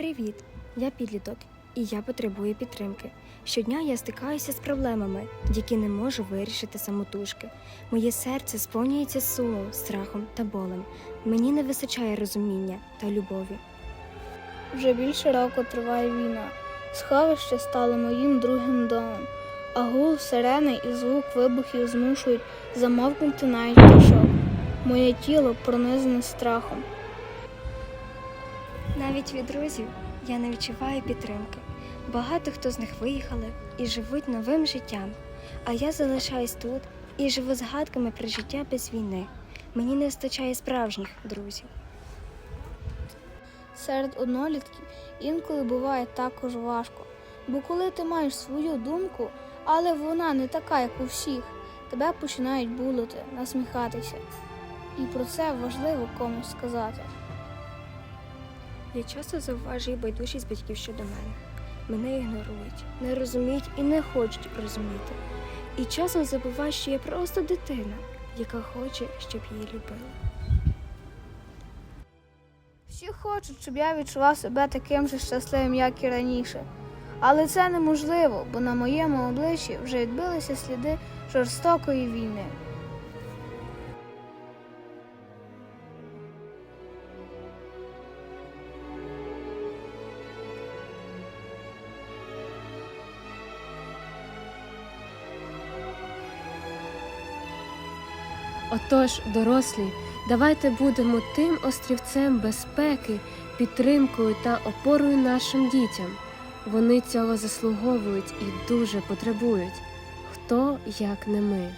Привіт! Я підліток, і я потребую підтримки. Щодня я стикаюся з проблемами, які не можу вирішити самотужки. Моє серце сповнюється сумом, страхом та болем. Мені не вистачає розуміння та любові. Вже більше року триває війна. Сховище стало моїм другим домом, а гул сирени і звук вибухів змушують замовкнути навіть пташок. Моє тіло пронизане страхом. Навіть від друзів я не відчуваю підтримки. Багато хто з них виїхали і живуть новим життям. А я залишаюсь тут і живу згадками про життя без війни. Мені не вистачає справжніх друзів. Серед однолітків інколи буває також важко, бо коли ти маєш свою думку, але вона не така, як у всіх, тебе починають булити, насміхатися. І про це важливо комусь сказати. Я часто зауважую байдужість батьків щодо мене. Мене ігнорують, не розуміють і не хочуть розуміти. І часом забуваю, що я просто дитина, яка хоче, щоб її любили. Всі хочуть, щоб я відчував себе таким же щасливим, як і раніше. Але це неможливо, бо на моєму обличчі вже відбилися сліди жорстокої війни. Отож, дорослі, давайте будемо тим острівцем безпеки, підтримкою та опорою нашим дітям. Вони цього заслуговують і дуже потребують. Хто як не ми.